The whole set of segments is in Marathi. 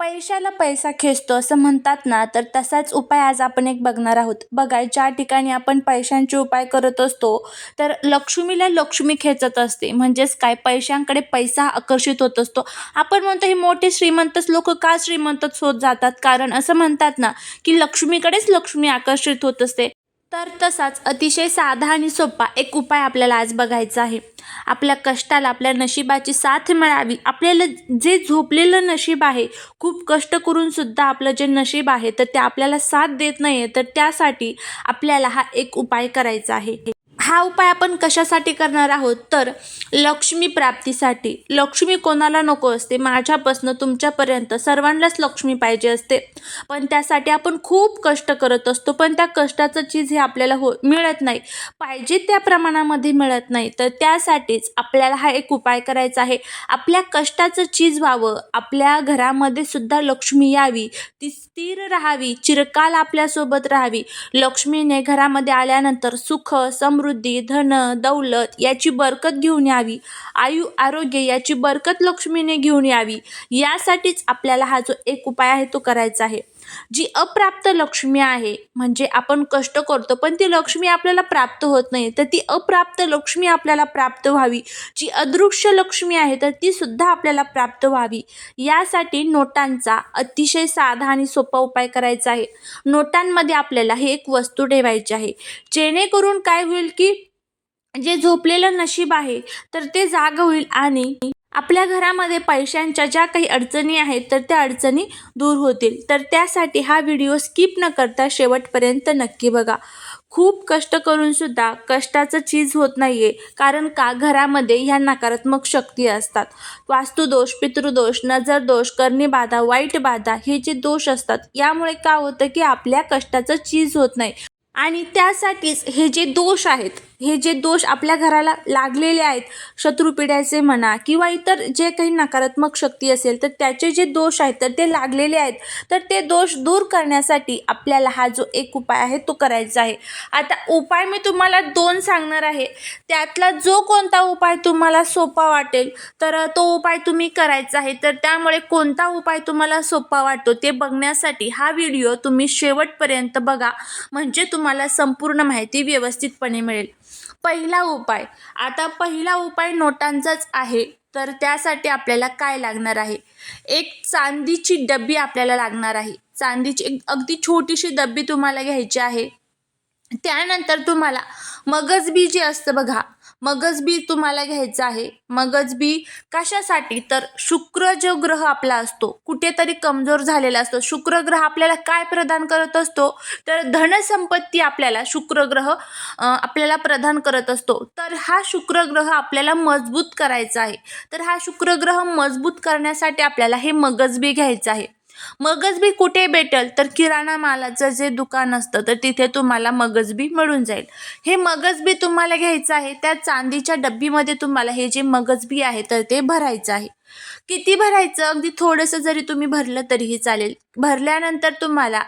पैशाला पैसा खेचतो असं म्हणतात ना तर तसाच उपाय आज आपण एक बघणार आहोत. बघा ज्या ठिकाणी आपण पैशांचे उपाय करत असतो तर लक्ष्मीला लक्ष्मी खेचत असते. म्हणजेच काय? पैशांकडे पैसा आकर्षित होत असतो. आपण म्हणतो हे मोठे श्रीमंतच लोक का श्रीमंतच होत जातात? कारण असं म्हणतात ना की लक्ष्मीकडेच लक्ष्मी आकर्षित होत असते. तर तसाच अतिशय साधा आणि सोपा एक उपाय आपल्याला आज बघायचा आहे. आपल्या कष्टाला आपल्या नशिबाची साथ मिळावी. आपल्याला जे झोपलेलं नशीब आहे खूप कष्ट करून सुद्धा आपलं जे नशीब आहे तर ते आपल्याला साथ देत नाही आहे तर त्यासाठी आपल्याला हा एक उपाय करायचा आहे. हा उपाय आपण कशासाठी करणार आहोत? तर लक्ष्मी प्राप्तीसाठी. लक्ष्मी कोणाला नको असते? माझ्यापासनं तुमच्यापर्यंत सर्वांनाच लक्ष्मी पाहिजे असते. पण त्यासाठी आपण खूप कष्ट करत असतो. पण त्या कष्टाचं चीज हे आपल्याला हो मिळत नाही. पाहिजे त्या प्रमाणामध्ये मिळत नाही. तर त्यासाठीच आपल्याला हा एक उपाय करायचा आहे. आपल्या कष्टाचं चीज व्हावं. आपल्या घरामध्ये सुद्धा लक्ष्मी यावी. ती स्थिर राहावी. चिरकाल आपल्यासोबत राहावी. लक्ष्मीने घरामध्ये आल्यानंतर सुख समृद्धी धन दौलत याची बरकत घेऊन यावी. आयु आरोग्य याची बरकत लक्ष्मीने घेऊन यावी. यासाठीच आपल्याला हा जो एक उपाय आहे तो करायचा आहे. जी अप्राप्त लक्ष्मी आहे म्हणजे आपण कष्ट करतो पण ती लक्ष्मी आपल्याला प्राप्त होत नाही. तर ती अप्राप्त लक्ष्मी आपल्याला प्राप्त व्हावी. जी अदृश्य लक्ष्मी आहे तर ती सुद्धा आपल्याला प्राप्त व्हावी. यासाठी नोटांचा अतिशय साधा आणि सोपा उपाय करायचा आहे. नोटांमध्ये आपल्याला हे एक वस्तू ठेवायची आहे. जेणेकरून काय होईल की जे झोपलेलं नशीब आहे तर ते जाग होईल आणि आपल्या घरामध्ये पैशांच्या ज्या काही अडचणी आहेत तर त्या अडचणी दूर होतील. तर त्यासाठी हा व्हिडिओ स्किप न करता शेवटपर्यंत नक्की बघा. खूप कष्ट करूनसुद्धा कष्टाचं चीज होत नाही आहे कारण का घरामध्ये ह्या नकारात्मक शक्ती असतात. वास्तुदोष पितृदोष नजरदोष करणीबाधा वाईट बाधा हे जे दोष असतात यामुळे का होतं की आपल्या कष्टाचं चीज होत नाही. आणि त्यासाठीच हे जे दोष आहेत हे जे दोष आपल्या घराला लागलेले आहेत शत्रुपिढ्याचे म्हणा किंवा इतर जे काही नकारात्मक शक्ती असेल तर त्याचे जे दोष आहेत तर ते लागलेले आहेत. तर ते दोष दूर करण्यासाठी आपल्याला हा जो एक उपाय आहे तो करायचा आहे. आता उपाय मी तुम्हाला दोन सांगणार आहे. त्यातला जो कोणता उपाय तुम्हाला सोपा वाटेल तर तो उपाय तुम्ही करायचा आहे. तर त्यामुळे कोणता उपाय तुम्हाला सोपा वाटतो ते बघण्यासाठी हा व्हिडिओ तुम्ही शेवटपर्यंत बघा. म्हणजे तुम्हाला संपूर्ण माहिती व्यवस्थितपणे मिळेल. पहिला उपाय. आता पहिला उपाय नोटांचाच आहे. तर त्यासाठी आपल्याला काय लागणार आहे? एक चांदीची डब्बी आपल्याला लागणार आहे. चांदीची एक अगदी छोटीशी डब्बी तुम्हाला घ्यायची आहे. त्यानंतर तुम्हाला मगजबी जे असतं बघा मगजबी तुम्हाला घ्यायचं आहे. मगजबी कशासाठी? तर शुक्र जो ग्रह आपला असतो कुठेतरी कमजोर झालेला असतो. शुक्र ग्रह आपल्याला काय प्रदान करत असतो? तर धनसंपत्ती आपल्याला शुक्र ग्रह आपल्याला प्रदान करत असतो. तर हा शुक्र ग्रह आपल्याला मजबूत करायचा आहे. तर हा शुक्र ग्रह मजबूत करण्यासाठी आपल्याला हे मगजबी घ्यायचं आहे. मगजबी कुठे भेटेल? तर किराणा मालाचं जे दुकान असतं तर तिथे तुम्हाला मगजबी मिळून जाईल. हे मगजबी तुम्हाला घ्यायचं आहे त्या चांदीच्या डब्बीमध्ये तुम्हाला हे जे मगजबी आहे तर ते भरायचं आहे. किती भरायचं? अगदी थोडंसं जरी तुम्ही भरलं तरीही चालेल. भरल्यानंतर तुम्हाला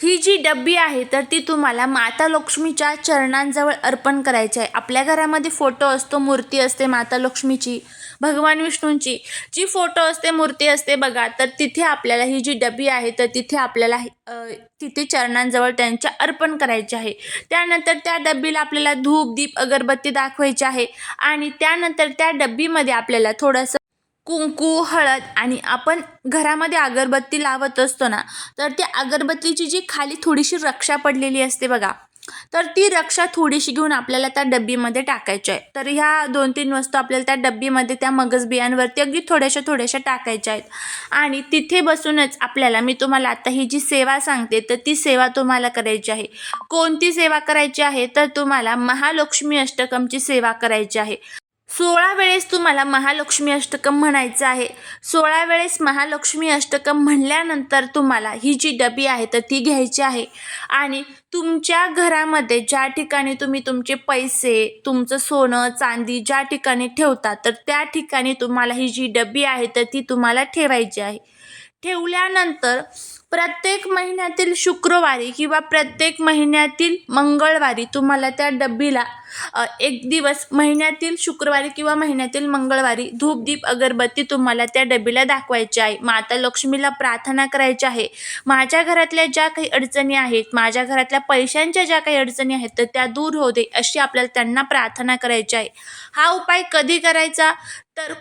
ही जी डब्बी आहे तर ती तुम्हाला माता लक्ष्मीच्या चरणांजवळ अर्पण करायची आहे. आपल्या घरामध्ये फोटो असतो मूर्ती असते माता लक्ष्मीची. भगवान विष्णूंची. जी फोटो असते मूर्ती असते बघा तर तिथे आपल्याला ही जी डबी आहे तर तिथे आपल्याला तिथे चरणांजवळ त्यांच्या अर्पण करायचे आहे. त्यानंतर त्या डब्बीला आपल्याला धूप दीप अगरबत्ती दाखवायची आहे. आणि त्यानंतर त्या डब्बीमध्ये आपल्याला थोडंसं कुंकू हळद आणि आपण घरामध्ये अगरबत्ती लावत असतो ना तर त्या अगरबत्तीची जी खाली थोडीशी रक्षा पडलेली असते बघा तर ती रक्षा थोडीशी घेऊन आपल्याला त्या डब्बीमध्ये टाकायची आहे. तर ह्या दोन तीन वस्तू आपल्याला त्या डब्बीमध्ये त्या मगज बियांवरती अगदी थोड्याशा थोड्याशा टाकायच्या आहेत. आणि तिथे बसूनच आपल्याला मी तुम्हाला आता ही जी सेवा सांगते तर ती सेवा तुम्हाला करायची आहे. कोणती सेवा करायची आहे? तर तुम्हाला महालक्ष्मी अष्टकमची सेवा करायची आहे. सोळा वेळेस तुम्हाला महालक्ष्मी अष्टकम म्हणायचं आहे. सोळा वेळेस महालक्ष्मी अष्टकम म्हणल्यानंतर तुम्हाला ही जी डबी आहे तर ती घ्यायची आहे. आणि तुमच्या घरामध्ये ज्या ठिकाणी तुम्ही तुमचे पैसे तुमचं सोनं चांदी ज्या ठिकाणी ठेवता तर त्या ठिकाणी तुम्हाला ही जी डबी आहे तर ती तुम्हाला ठेवायची आहे. ठेवल्यानंतर प्रत्येक महिन्यातील शुक्रवारी किंवा प्रत्येक महिन्यातील मंगळवारी तुम्हाला त्या डब्बीला एक दिवस महिन्यातील शुक्रवारी किंवा महिन्यातील मंगळवारी धूपदीप अगरबत्ती तुम्हाला त्या डबीला दाखवायची आहे. माता लक्ष्मीला प्रार्थना करायची आहे. माझ्या घरातल्या ज्या काही अडचणी आहेत माझ्या घरातल्या पैशांच्या ज्या काही अडचणी आहेत तर त्या दूर होऊ दे अशी आपल्याला त्यांना प्रार्थना करायची आहे. हा उपाय कधी करायचा? तर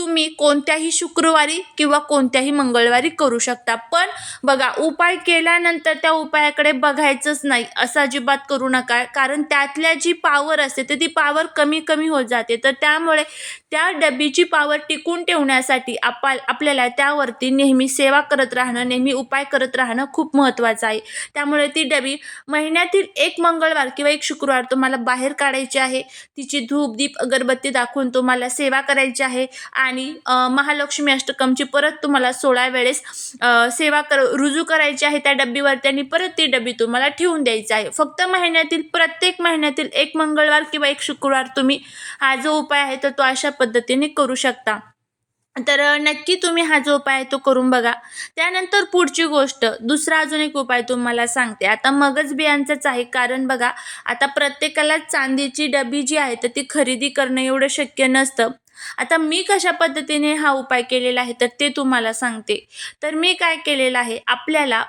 तुम्ही कोणत्याही शुक्रवारी किंवा कोणत्याही मंगळवारी करू शकता. पण बघा उपाय केल्यानंतर त्या उपायाकडे बघायचंच नाही असं अजिबात करू नका. कारण त्यातल्या जी पावर असते तर ती पावर कमी कमी होत जाते. तर त्यामुळे त्या डबीची पावर टिकून ठेवण्यासाठी आपा आपल्याला त्यावरती नेहमी सेवा करत राहणं नेहमी उपाय करत राहणं खूप महत्त्वाचं आहे. त्यामुळे ती डबी महिन्यातील एक मंगळवार किंवा एक शुक्रवार तुम्हाला बाहेर काढायची आहे. तिची धूप दीप अगरबत्ती दाखवून तुम्हाला सेवा करायची आहे. आणि आणि महालक्ष्मी अष्टकमची परत तुम्हाला सोळा वेळेस सेवा कर रुजू करायची आहे त्या डब्बीवरती आणि परत ती डबी तुम्हाला ठेवून द्यायची आहे. फक्त महिन्यातील प्रत्येक महिन्यातील एक मंगळवार किंवा एक शुक्रवार तुम्ही हा जो उपाय आहे तर तो अशा पद्धतीने करू शकता. तर नक्की तुम्ही हा जो उपाय आहे तो करून बघा. त्यानंतर पुढची गोष्ट दुसरा अजून एक उपाय तुम्हाला सांगते. आता मगज बियांचाच आहे कारण बघा आता प्रत्येकाला चांदीची डबी जी आहे तर ती खरेदी करणं एवढं शक्य नसतं. आता मी कशा पद्धतीने हा उपाय केलेला आहे तर ते तुम्हाला सांगते. तर मी काय केलेलं आहे आपल्याला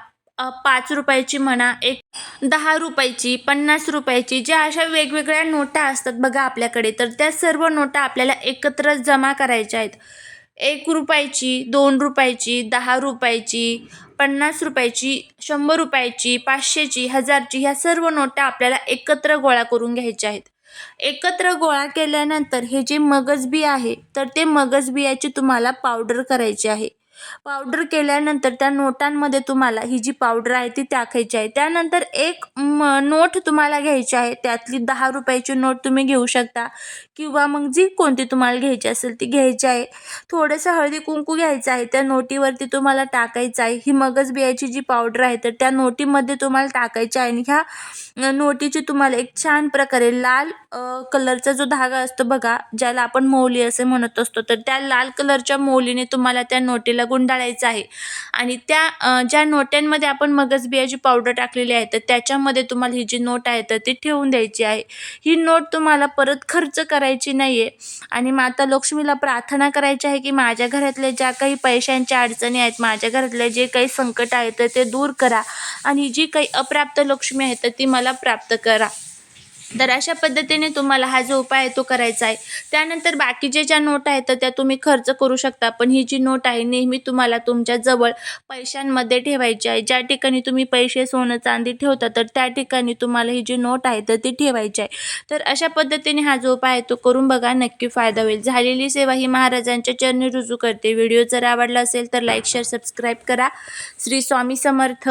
पाच रुपयाची म्हणा एक दहा रुपयाची पन्नास रुपयाची ज्या अशा वेगवेगळ्या नोटा असतात बघा आपल्याकडे तर त्या सर्व नोटा आपल्याला एकत्र जमा करायच्या आहेत. एक रुपयाची दोन रुपयाची दहा रुपयाची पन्नास रुपयाची शंभर रुपयाची पाचशेची हजारची ह्या सर्व नोटा आपल्याला एकत्र गोळा करून घ्यायच्या आहेत. एकत्र गोळा केल्यानंतर हे जे मगजबी आहे तर ते मगज बियाची तुम्हाला पावडर करायची आहे. पावडर केल्यानंतर त्या नोटांमध्ये तुम्हाला ही जी पावडर आहे ती टाकायची आहे. त्यानंतर एक म नोट तुम्हाला घ्यायची आहे. त्यातली दहा रुपयाची नोट तुम्ही घेऊ शकता. किंवा मग जी कोणती तुम्हाला घ्यायची असेल ती घ्यायची आहे. थोडंसं हळदी कुंकू घ्यायचं आहे. त्या नोटीवरती तुम्हाला टाकायचं आहे. ही मगज बियाची जी पावडर आहे तर त्या नोटीमध्ये तुम्हाला टाकायची आहे. आणि ह्या नोटीची तुम्हाला एक छान प्रकारे लाल कलरचा जो धागा असतो बघा ज्याला आपण मौली असे म्हणत असतो तर त्या लाल कलरच्या मौलीने तुम्हाला त्या नोटीला गुंडाळायचं आहे. आणि त्या ज्या नोट्यांमध्ये आपण मगजबियाची पावडर टाकलेली आहे तर त्याच्यामध्ये तुम्हाला ही जी नोट आहे तर ती ठेवून द्यायची आहे. ही नोट तुम्हाला परत खर्च करायची नाही आहे आणि माता लक्ष्मीला प्रार्थना करायची आहे की माझ्या घरातल्या ज्या काही पैशांच्या अडचणी आहेत माझ्या घरातले जे काही संकट आहे तर ते दूर करा. आणि जी काही अप्राप्त लक्ष्मी आहे तर ती मला प्राप्त करा. तर अशा पद्धतीने तुम्हाला हा जो उपाय आहे तो करायचा आहे. त्यानंतर बाकीच्या ज्या नोट आहेत तर त्या तुम्ही खर्च करू शकता. पण ही जी नोट आहे नेहमी तुम्हाला तुमच्या जवळ पैशांमध्ये ठेवायची आहे. ज्या ठिकाणी तुम्ही पैसे सोनं चांदी ठेवता तर त्या ठिकाणी तुम्हाला ही जी नोट आहे तर ती ठेवायची आहे. तर अशा पद्धतीने हा जो उपाय आहे तो करून बघा नक्की फायदा होईल. झालेली सेवा ही महाराजांच्या चरणी रुजू करते. व्हिडिओ जर आवडला असेल तर लाईक शेअर सबस्क्राईब करा. श्री स्वामी समर्थ.